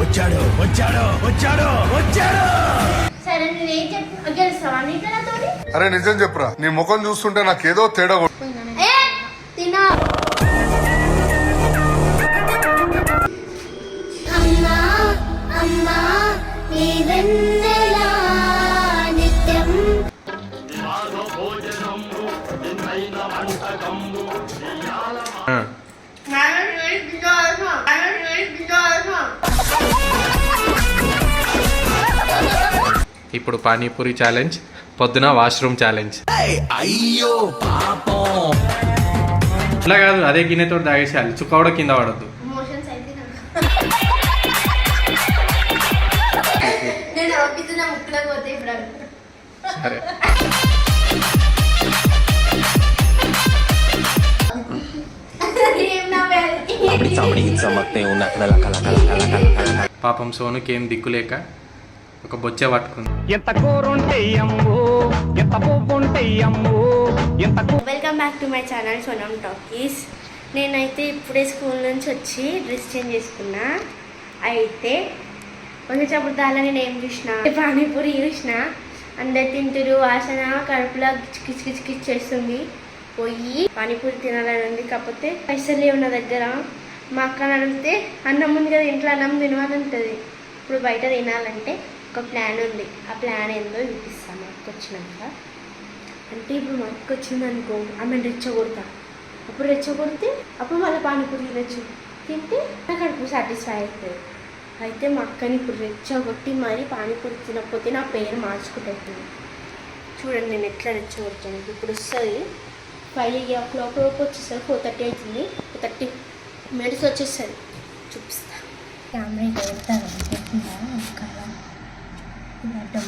వచ్చాడు వచ్చాడు వచ్చాడు వచ్చాడు. సరే నేను ఏం అరే నిజం చెప్పురా. నీ ముఖం చూస్తుంటే నాకేదో తేడా ఇప్పుడు పానీపూరి ఛాలెంజ్ పొద్దున వాష్రూమ్ ఛాలెంజ్ అయ్యో పాపం అట్లా కాదు అదే గిన్నెతో తాగేసేయాలి. చుక్క కూడా కింద పడద్దు. సరే. పాపం సోనుకి ఏం దిక్కులేక ఒక బొచ్చే పట్టుకుంది. ఎంత కూరుంటే అమ్ము ఎంత పువ్వుంటే అమ్ము ఎంత welcome back to my channel Sonam talkies నేనైతే ఇప్పుడే స్కూల్ నుంచి వచ్చి డ్రెస్ చేంజ్ చేసుకున్నా. అయితే వచ్చేటప్పుడు దానిలో నేను ఏం చూసిన? పానీపూరి చూసిన? అందరు తింటురు వాసన కడుపులో కిచ్ కిచ్ కిచ్ కిచ్ చేస్తుంది. పోయి పానీపూరి తినాలని ఉంది. కాకపోతే పైసలు లేవు నా దగ్గర. మా అక్క అడిగితే అన్నం ఉంది కదా ఇంట్లో అన్నం తినమని ఉంటుంది. ఇప్పుడు బయట తినాలంటే ఒక ప్లాన్ ఉంది. ఆ ప్లాన్ ఏందో చూపిస్తాను మా అక్క వచ్చినాక. అంటే ఇప్పుడు మా అక్క వచ్చింది అనుకో ఆమె రెచ్చగొడతా. అప్పుడు రెచ్చగొడితే అప్పుడు మళ్ళీ పానీపూరి తినచ్చు. తింటే నా కడుపు సాటిస్ఫై అవుతుంది అయితే మా అక్కని ఇప్పుడు రెచ్చగొట్టి మరీ పానీపూరి తినకపోతే నా పేరు మార్చుకుంటుంది. చూడండి నేను ఎట్లా రెచ్చగొడతాను. ఇప్పుడు వస్తుంది. ఫైవ్ ఓ క్లాక్ వరకు వచ్చేసరికి ఫోర్ థర్టీ అవుతుంది. ఫోర్ థర్టీ మినిట్స్ వచ్చేస్తుంది చూపిస్తాను కెమెరా ఇక్కడ వెళ్తాను. అడ్డం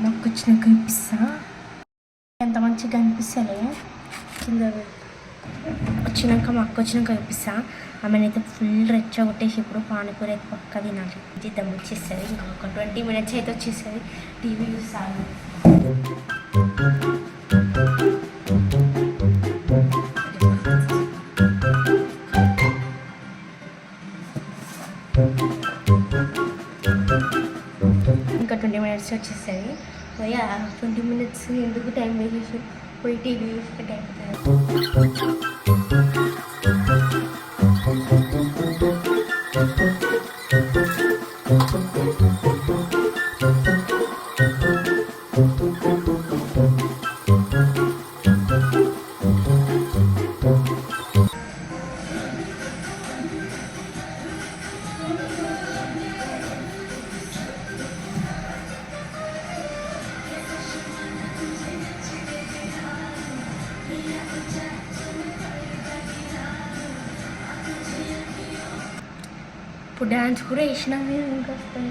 మాకు వచ్చినాక కనిపిస్తా ఎంత మంచిగా కనిపిస్తలే కింద వచ్చినాక మాకు వచ్చినాక కనిపిస్తా ఆమెనైతే ఫుల్ రెచ్చగొట్టేసి ఇప్పుడు పానీపూరి అయితే పక్క తినాలి. ఇది దమ్ వచ్చేస్తుంది. ఇంకా ఒక ట్వంటీ మినిట్స్ అయితే వచ్చేస్తుంది. టీవీ చూస్తాను. ఇంకా ట్వంటీ మినిట్స్ వచ్చేస్తుంది. పోయి ట్వంటీ మినిట్స్ ఎందుకు టైం వేసేసి పోయి టీవీ చూసుకుంటే అయిపోతుంది ఇప్పుడు డ్యాన్స్ కూడా వేసినా మేము ఇంకా వస్తాయి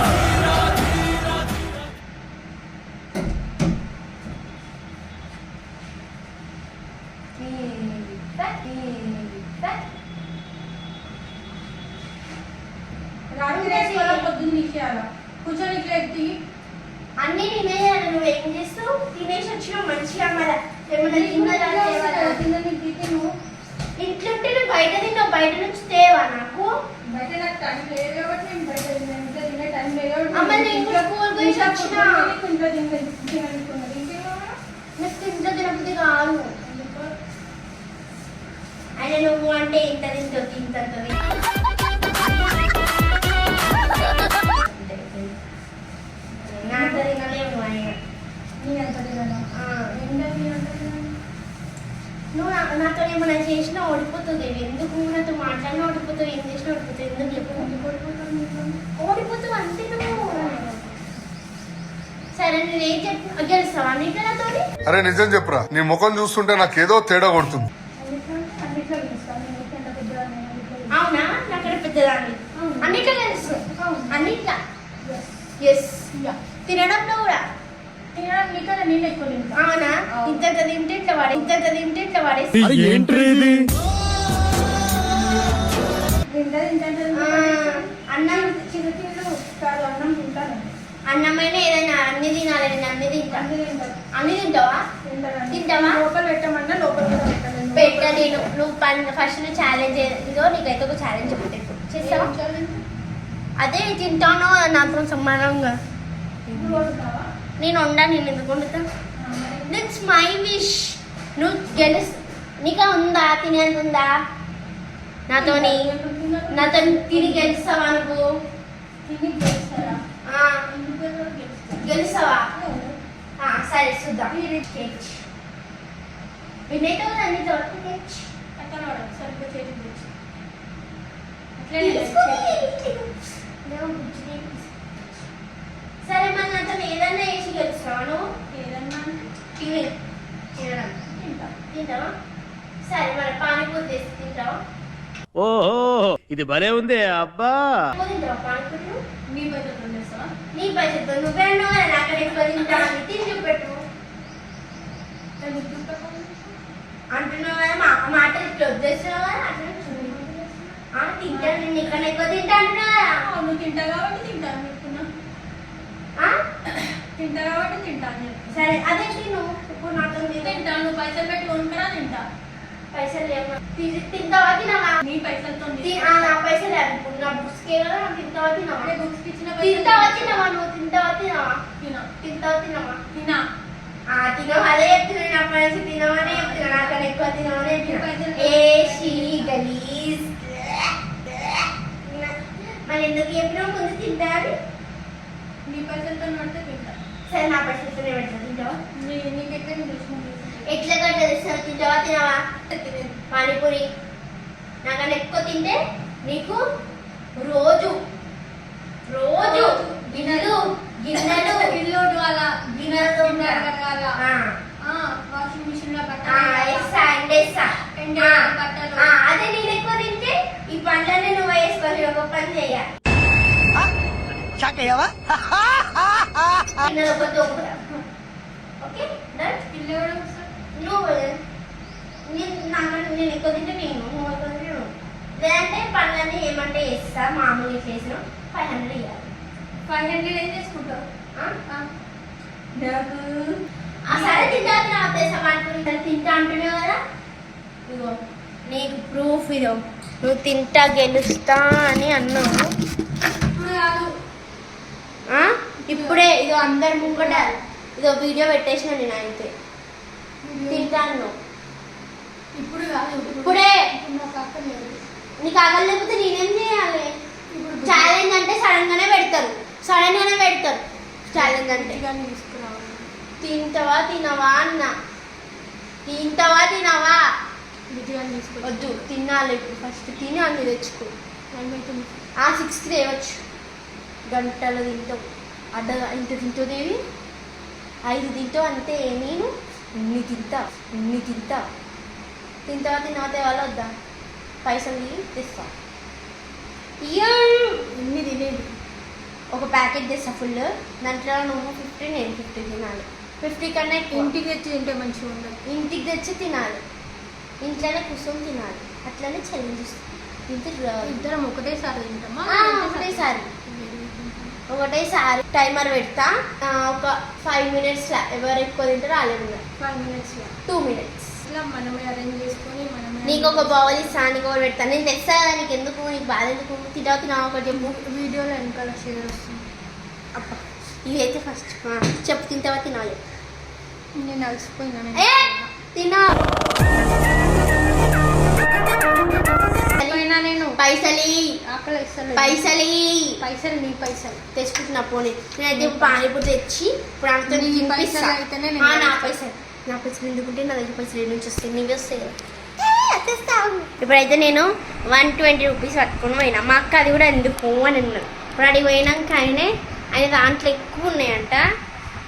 కూర్చొని ఎత్తి. అన్ని తినేయాలి నువ్వు ఏం చేస్తావు? తినేసి వచ్చినావు మంచిగా మళ్ళీ ఏమన్నా తిన్నదా తేవాలా? ఇంట్లో ఉంటే నువ్వు బయట తిన్నావు బయట నుంచి తేవా నాకు? బయట నాకు టైం లేదు కాబట్టి నేను బయట. ఇంట్లో తినే టైం లేదు ఇంట్లో- పోయి ఇంట్లో వచ్చినా. ఇంట్లో తిన- తినాలనుకున్నది. నాకు ఇంట్లో తినబుద్ధి కాదు. ఆయన నువ్వు అంటే ఇంత తింటావు ఇంత నువ్వు నా- నాతో ఏమైనా చేసినా ఓడిపోతుంది ఎందుకు నాతో మాట్లాడినా ఓడిపోతుంది ఓడిపోతావు ఏం చేసినా ఓడిపోతావు ఎందుకు చెప్పు ఓడిపోతావు అంతే నువ్వు సరే నేను ఏం చెప్పు గెలుస్తావా నాతోటి అరే నిజం చెప్పురా. నీ ముఖం చూస్తుంటే నాకేదో తేడా కొడుతుంది. అవునా? నాకన్నా పెద్దదాన్ని. అన్నిట్లో అన్నిట్లో. ఎస్ తినడంలో కూడా తినడం నీకన్నా నేను ఎక్కువ తింటా. అవునా? ఇంత తింటే ఇట్లా వాడే ఇంత తింటే ఇట్లా ఆ, అన్నం చిన్న చిన్న కాదు అన్నం తింటాను. అన్నమైన ఏదైనా అన్ని తినాలి నేను అన్ని తింటా. అన్ని తింటాను అన్ని తింటావా? తింటావా? లోపల పెట్టమన్నా లోపల పెట్ట నేను నువ్వు ఫస్ట్ నువ్వు ఛాలెంజ్ ఇదో నీకైతే ఒక ఛాలెంజ్ చెప్తే చేస్తావా? అదే తింటాను నాతో సమానంగా. నువ్వు వండుతావా? నేను వండా నేను ఎందుకు వండుతా? దట్స్ మై విష్ నువ్వు గెలుస్ నీకా ఉందా? తినేంత ఉందా? నాతోని నాతో తిని గెలుస్తావా నువ్వు? గెలుస్తావా? సరే చూద్దాం. కేచ్ వినేటో దొరికి కేచ్ సరే మరి నాతో ఏదన్నా వేసి గెలుస్తావా నువ్వు? ఏదన్నా అంటే తిని. తినడం. తింటా. తింటావా? సరే మరి పానీపూరి తెచ్చి తింటావా? ఓహో ఇది భలే ఉంది అబ్బా. తింటావా పానీపూరి నువ్వు? నీ పైసలు వండేస్తావా? నీ పైసలతో నువ్వే అన్నావు కదా నాకు ఎక్కువ తింటావని తిని చూపెట్టు. ఎందుకు తింటావు? అంటున్నావు కదా మా మాటలు ఇట్లా వద్దేస్తున్నావు కదా అట్లా తింటాను నేను. ఇక్కడ ఎక్కువ తింటా అంటున్నావు కదా ఆ, నువ్వు తింటా కాబట్టి తింటా అని చెప్తున్నా ఆ? తింటా కాబట్టి తింటా అని చెప్తున్నా సరే అదే తిను. ఇప్పుడు నాతో తింటే తింటా నువ్వు పైసలు పెట్టి కొనుక్కరా తింటా. పైసలు తింటావా తినవా? నీ పైసలతో నా పైసలు నా బుక్స్కే కదా నాకు తింటావా తినవా? బుక్స్ ఇచ్చిన తింటావా తినవా నువ్వు తింటావా తినవా? తినా. తింటావా తినవా? తినా. తినవా. అదే చెప్తున్నా నా పైసలు తినవనే ఎక్కువ తినవనే గలీజ్. మరి ఎందుకు చెప్పినావు? ముందు తింటా అని. నీ పైసలతో తింటా. సరే నా తింటావా ఎట్లా తింటావా తినవా పానీపూరి నాకన్నా ఎక్కువ తింటే నీకు రోజు రోజు గిన్నెలు గిన్నెలు ఇల్లు అలా గిన్నెలతో వాషింగ్ మిషన్లో అదే నేను ఎక్కువ తింటే ఈ పండ్లన్నీ నువ్వు వేసుకొని ఒక పని చెయ్య నువ్వు నేను ఎక్కువ తింటే నేను నువ్వు ఎక్కువ తింటే నువ్వు లేదంటే పనులన్నీ ఏమంటే వేస్తా మామూలు చేసిన ఫైవ్ హండ్రెడ్ ఇవ్వాలి ఫైవ్ హండ్రెడ్ ఏం చేసుకుంటావు? నాకు సరే తింటా తినా ఉద్దేశం అనుకుంటా తింటా అంటున్నావు కదా. ఇదిగో నీకు ప్రూఫ్ ఇదో నువ్వు తింటా గెలుస్తా అని అన్నావు. ఇప్పుడు కాదు? ఇప్పుడే ఇదో అందరి ముంగట ఇదో వీడియో పెట్టేసిన నేను అయితే తింటాను. ఇప్పుడు ఇప్పుడే. నాకు అక్క లేదు. నీకు ఆకలి లేకపోతే నేనేం చేయాలి? ఛాలెంజ్ అంటే సడన్ గానే పెడతారు. సడన్ గానే పెడతారు. ఛాలెంజ్ అంటే. తింటావా తినవా అన్న. తింటావా తినవా? వద్దు తినాలి. ఇప్పుడు ఫస్ట్ తిని అన్ని తెచ్చుకో. ఆ సిక్స్కి తేవచ్చు గంటలు తింటావు. అడ్డ ఇంత తింటావు దేవి? ఐదు తింటావు అంతే నేను ఇన్ని తింటా ఇన్ని తింటా. తింటావా తినవా తేవాలో వద్దా? పైసలు తెస్తా. ఇయ్యా ఇన్ని తినేది. ఒక ప్యాకెట్ తెస్తా ఫుల్. దాంట్లో నువ్వు ఫిఫ్టీ నేను ఫిఫ్టీ తినాలి. ఫిఫ్టీ కన్నా ఇంటికి తెచ్చి తింటే మంచిగా ఉండదు ఇంటికి తెచ్చి తినాలి. ఇంట్లోనే కూర్చొని తినాలి. అట్లనే ఛాలెంజ్ ఇద్దరం ఒకటేసారి తింటామా? ఒకటేసారి ఒకటేసారి టైమర్ పెడతా. ఒక ఫైవ్ మినిట్స్ ఎవరు ఎక్కువ తింటారో వాళ్ళే ఫైవ్ మినిట్స్ టూ మినిట్స్. ఇట్లా మనమే అరేంజ్ చేసుకొని మనమే నీకు ఒక బౌల్ ఇస్తాను నీకు ఒకటి పెడతాను నేను తెస్తా కదా నీకు ఎందుకు నీకు బాధ ఎందుకు? తినావు ఒకటి చెప్పు. వీడియోలో వెనకాల షేర్ వస్తుంది. అబ్బా. ఇవి అయితే ఫస్ట్ చెప్పు తింటావా తినాలి నేను అలసిపోయినా ఏ తినా పోయినా నేను. పైసలి. పైసలి. పైసలు నీ పైసలు. తెచ్చుకుంటున్నా పోనీ. నేనైతే పానీపూరి తెచ్చి ఇప్పుడు అంతా నీ. పైసలు అయితేనే నా. పైసలు. నా పైసలు ఎందుకుంటే నా దగ్గర పైసలు నుంచి వస్తాయి. నీవే వస్తాయి కదా. ఇప్పుడైతే నేను వన్ ట్వంటీ రూపీస్ పట్టుకొని పోయినా. మా అక్క అది కూడా ఎందుకు అని అన్నాడు ఇప్పుడు అడిగి పోయినాక ఆయనే ఆయన దాంట్లో ఎక్కువ ఉన్నాయంట.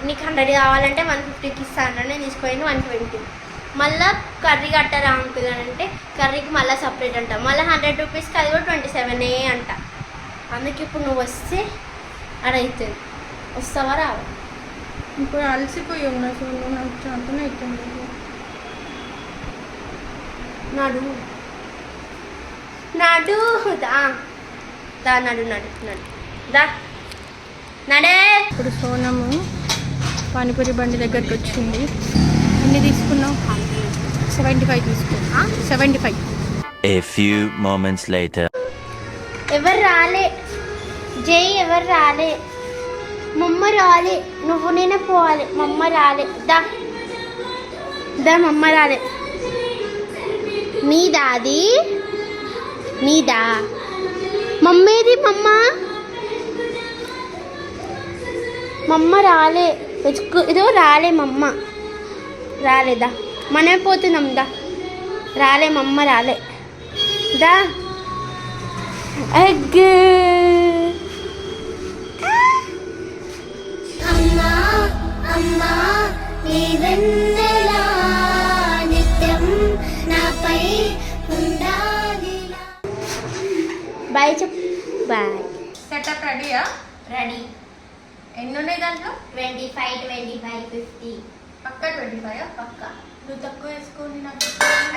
నీకు హండ్రెడ్ కావాలంటే వన్ ఫిఫ్టీకి ఇస్తాను నేను తీసుకుపోయింది వన్ ట్వంటీ మళ్ళీ కర్రీ కట్టారా అంకుల్ అని అంటే కర్రీకి మళ్ళీ సపరేట్ అంట. మళ్ళీ హండ్రెడ్ రూపీస్కి అది కూడా ట్వంటీ సెవెన్ అంట. అందుకే ఇప్పుడు నువ్వు వస్తే అడవుతుంది వస్తావా రావా? ఇప్పుడు అలసిపోయి ఉన్నా చూడు నాకు చాంతనే అవుతుంది నడు. నడు. దా. దా నడు నడు నడు. దా. నడే. ఇప్పుడు సోనము పానీపూరి బండి దగ్గరికి వచ్చింది. ఎన్ని తీసుకున్నావు? సెవెంటీ ఫైవ్ తీసుకున్నా. Seventy five A few moments later. ఎవరు రాలే? జై ఎవరు రాలే? మమ్మ రాలే. నువ్వు నేనే పోవాలి. మమ్మ రాలే. దా. దా మమ్మ రాలే. నీదా అది? నీదా? మమ్మేది మమ్మ? మమ్మ రాలే. ఇదో రాలే మమ్మ. రాలేదా మనమే పోతున్నాం దా. రాలే మమ్మ రాలే. దా. ఉండాలిలా. బాయ్ చెప్ బాయ్. సెటప్ రెడీయా రెడీ ఎన్ని ఉన్నాయి దాంట్లో? Twenty five twenty five fifty. పక్క ట్వంటీ ఫైవ్? పక్క. నువ్వు తక్కువ వేసుకోండి నాకు.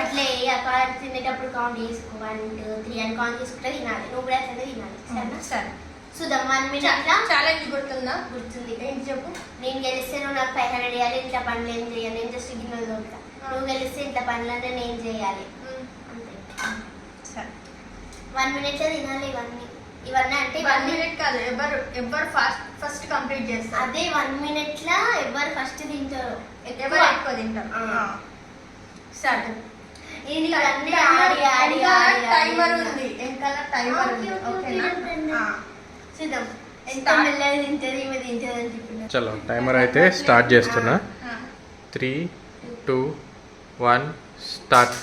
అట్లే అక్కడ తినేటప్పుడు కౌంట్ చేసుకో వన్ టూ త్రీ అని కౌంట్ చేసుకుంటే తినాలి. నువ్వు కూడా అట్లనే తినాలి. సరేనా? సరే. చూద్దాం వన్ మినిట్ ఛాలెంజ్ గుర్తుందా? గుర్తుంది. ఏంటి చెప్పు? నేను గెలిస్తే నువ్వు నాకు ఫైవ్ హండ్రెడ్ చేయాలి ఇంట్లో పనులు ఏం చేయాలి? నేను జస్ట్ గిన్నెలు దొరుకుతా నువ్వు గెలిస్తే ఇంట్లో పనులన్నీ నేను చేయాలి. అంతే. సరే. వన్ మినిట్ తినాలి ఇవన్నీ ఇవన్నీ అంటే వన్ ఇవన్నీ మినిట్ కాదు ఎవరు ఎవరు ఫాస్ట్ ఫస్ట్ కంప్లీట్ చేస్తారు? అదే వన్ మినిట్ లా ఎవరు ఫస్ట్ తింటారు? ఎవరు ఎక్కువ. తింటారు? ఆ. సరే. ఇది అన్ని ఆడి ఆడి టైమర్ ఉంది. వెనకాల టైమర్ ఉంది. ఓకే, ఓకే, ఓకేనా. చూద్దాం. ఎంత. మెల్లగా తింటది ఈమె తింటది అని చెప్పిన చలో టైమర్ అయితే స్టార్ట్ చేస్తున్నా. Three two one start.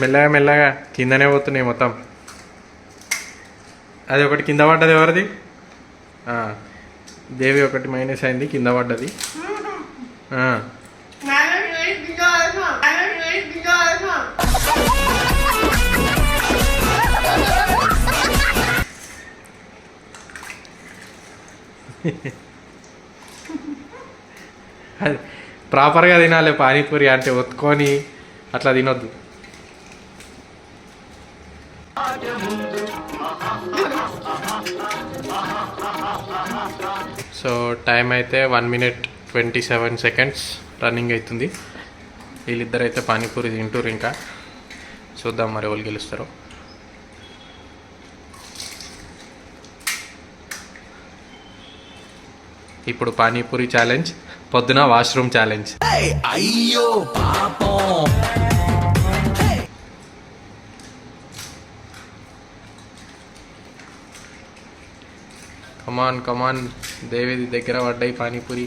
మెల్లగా మెల్లగా కిందనే పోతున్నాయి మొత్తం. అది ఒకటి కింద పడ్డది ఎవరిది? ఆ, దేవి ఒకటి మైనస్ అయింది కింద పడ్డది. ఆ, అది ప్రాపర్గా తినాలి పానీపూరి అంటే ఒత్తుకొని అట్లా తినొద్దు. సో టైం అయితే one minute twenty seven seconds running అవుతుంది. వీళ్ళిద్దరు అయితే పానీపూరి తింటారు ఇంకా. చూద్దాం మరి వాళ్ళు గెలుస్తారో. ఇప్పుడు పానీపూరి ఛాలెంజ్. పొద్దున వాష్రూమ్ ఛాలెంజ్. అయ్యో పాపం. కమాన్ కమాన్ దేవిది దగ్గర పడ్డాయి పానీపూరి.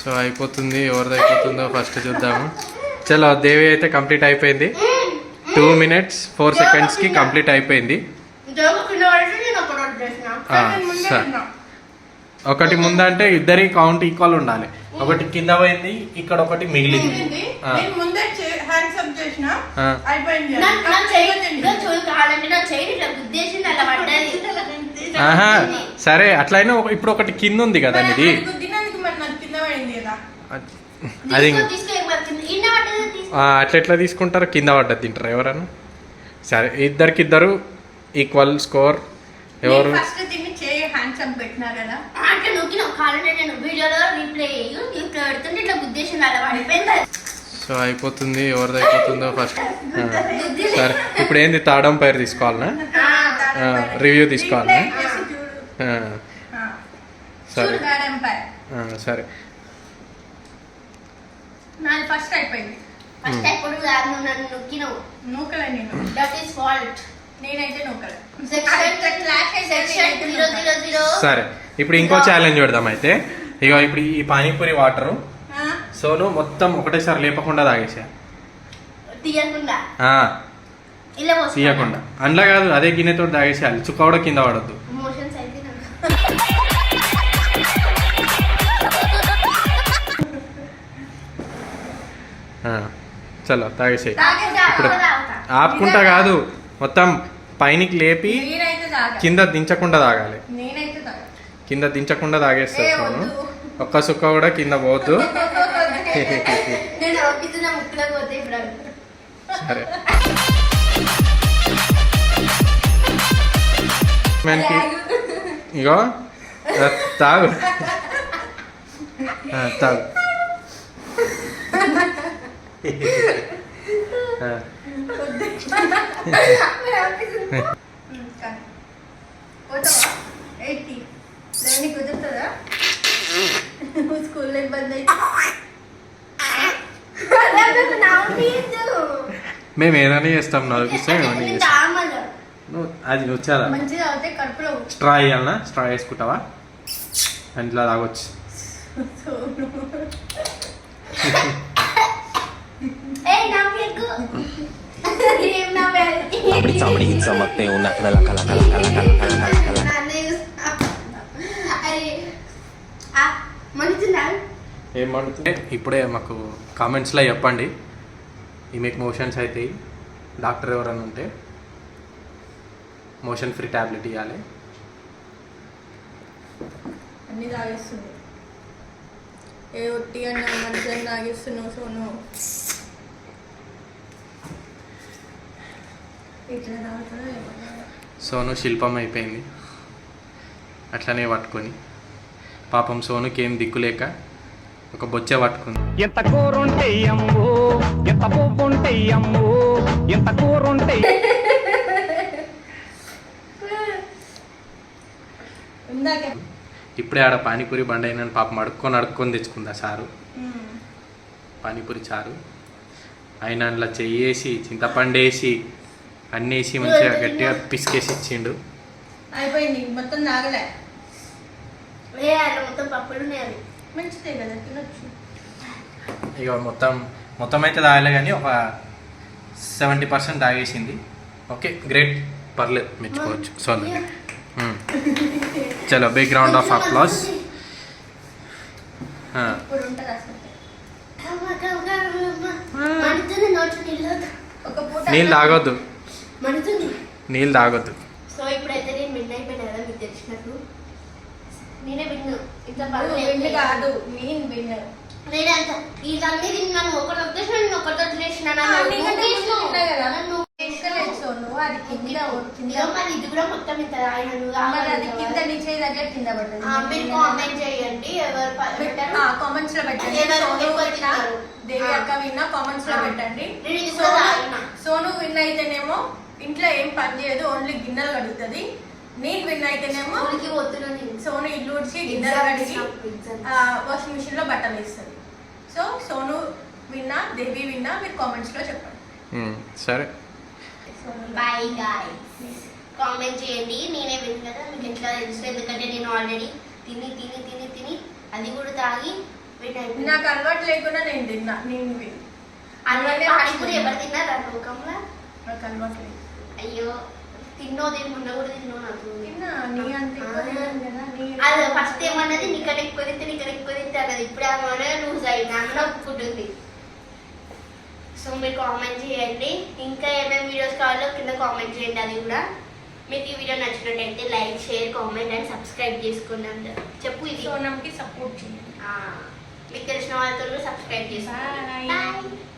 సో అయిపోతుంది ఎవరిది అయిపోతుందో ఫస్ట్ చూద్దాము. చలో దేవి అయితే కంప్లీట్ అయిపోయింది. టూ మినిట్స్ ఫోర్ సెకండ్స్కి కంప్లీట్ అయిపోయింది. ఒకటి ముందంటే ఇద్దరి కౌంట్ ఈక్వల్ ఉండాలి. ఒకటి కింద పోయింది ఇక్కడ ఒకటి మిగిలింది. సరే అట్లయినా ఇప్పుడు ఒకటి కింద ఉంది కదా ఇది అది అట్లా ఎట్లా తీసుకుంటారు కింద పడ్డది తింటారు ఎవరన్నా. సరే ఇద్దరికి ఇద్దరు ఈక్వల్ స్కోర్ ఎవరు? సో అయిపోతుంది ఎవరిది అయిపోతుందో ఫస్ట్ సరే. ఇప్పుడు ఏంది థర్డ్ అంపైర్ తీసుకోవాలనా? రివ్యూ తీసుకోవాలనా. సరే. సరే. ఫస్ట్ అయిపోయింది. ఫస్ట్ ఎప్పుడు కాదు నువ్వు నన్ను నొక్కినావు. నూకలే నేను. దట్ ఈస్ ఫాల్ట్ నేనైతే నూకలే. సెక్షన్ జీరో జీరో జీరో సరే ఇప్పుడు ఇంకో ఛాలెంజ్ పెడదాం అయితే. ఇక ఇప్పుడు ఈ పానీపూరి వాటర్ సోను మొత్తం ఒకటేసారి లేపకుండా తాగేసా. తీయకుండా. అందులో కాదు అదే గిన్నెతో తాగేసేయాలి చుక్క కూడా కింద పడద్దు. మోషన్స్ అయితే నాకు చలో తాగేసేయి తాగేసా, ఇప్పుడు. ఆపుకుంటా కాదు మొత్తం పైనికి లేపి కింద దించకుండా తాగాలి. కింద దించకుండా తాగేస్తా వద్దు. ఒక్క సుక్క కూడా కింద పోవద్దు. అవి. సరే. మనకి ఇగో తాగు. తాగు. ఎయిటీ లేని కుదురుతుందా స్కూల్లో ఇబ్బంది అయితే నాకు నవ్వుతీయద్దు. మేము ఏదైనా చేస్తాం ఏమైనా. నువ్వు అది అవుతే కడుపులో స్ట్రా వేయాలనా స్ట్రా వేసుకుంటావా ఇంట్లో తాగొచ్చు. మంచిదా? ఏమంటే ఇప్పుడే మాకు కామెంట్స్లో చెప్పండి. ఈమెకు మోషన్స్ అవుతాయి డాక్టర్ ఎవరైనా ఉంటే మోషన్ ఫ్రీ ట్యాబ్లెట్ ఇవ్వాలి అన్ని తాగేస్తుంది. ఏ ఒట్టి అన్న మంచిగా తాగేస్తున్నావు సోను? ఇట్లా సోను శిల్పం అయిపోయింది. అట్లనే పట్టుకొని. పాపం సోనుకి ఏం దిక్కులేక ఒక బొచ్చ పట్టుకుంది. ఎంత కూరుంటే అమ్ము ఎంత పువ్వుంటే అమ్ము ఎంత కూరుంటే ఇప్పుడే ఆడ పానీపూరి బండి అయిన పాపం అడుక్కొని అడుక్కొని తెచ్చుకుందా సారు. పానీపూరి చారు. ఆయన అందులో చెయ్యేసి చింతపండు వేసి అన్నీ వేసి మంచిగా గట్టిగా పిసికేసి ఇచ్చిండు. అయిపోయింది మొత్తం తాగలే. మొత్తం పప్పులు ఉన్నాయి? అవి. మంచిదే కదా తినొచ్చు. ఇక మొత్తం మొత్తం అయితే తాగలే కానీ ఒక సెవెంటీ పర్సెంట్ తాగేసింది. ఓకే గ్రేట్ పర్లేదు మెచ్చుకోవచ్చు సారీ చలో బిగ్ రౌండ్ ఆఫ్ అప్లాస్ ఒక పూట నీళ్ళు తాగొద్దు. మండుతుంది నీళ్ళు తాగొద్దు. సో ఇప్పుడైతే నేను అయిపోయినా కదా మీకు తెలిసినట్టు. నేనే విన్ను. ఇంత నువ్వు విన్ కాదు నేను ఇదన్నీ తిన్నాను ఒకటి నేను వదిలేసిన ఇది కూడా మొత్తం ఇంత కింద. నుంచి దగ్గర కింద పడుతుంది ఆ, మీరు కామెంట్ చేయండి. ఎవరు కామెంట్స్లో పెట్టండి? దేవి. అక్క విన్నా కామెంట్స్లో. పెట్టండి. సోను విన్ అయితేనేమో ఇంట్లో ఏం పని చేయదు ఓన్లీ గిన్నెలు కడుగుతుంది. నేను విన్ అయితేనేమో. సోను ఇల్లు ఉడిచి గిన్నెలు కడిగి. వాషింగ్ మిషన్లో బట్టలు వేస్తుంది. సో సోను విన్నా దేవి విన్నా మీరు కామెంట్స్లో చెప్పండి. సరే. బాయ్ గాయ్స్ కామెంట్ చేయండి. నేనే విన్ కదా మీకు ఎట్లా తెలుసు? ఎందుకంటే నేను ఆల్రెడీ తిని తిని తిని తిని అది కూడా తాగి నాకు అలవాటు లేకుండా నేను తిన్నా నేను విన్ పానీపూరి ఎవరు తిన్నారా? లోకంలో నాకు అలవాటు లేదు. అయ్యో. తిన్నో దీని మొన్న కూడా తిన్నో నాకు. తిన్నా నీ అంత ఎక్కువ తిన్నాను నీ అది ఫస్ట్ ఏమన్నది? నీకడ ఎక్కువ తింటే నీకడ ఎక్కువ తింటే అన్నది. ఇప్పుడు ఆమె లూజ్ అయింది ఆమె ఒప్పుకుంటుంది సో మీరు కామెంట్ చేయండి. ఇంకా ఏమేమి వీడియోస్ కావాలో కింద కామెంట్ చేయండి అది కూడా. మీకు ఈ వీడియో నచ్చినట్టయితే like share comment and subscribe చేసుకున్నాం చెప్పు ఇది. సోనంకి సపోర్ట్ చేయండి. మీకు తెలిసిన వాళ్ళతో సబ్స్క్రైబ్. Bye.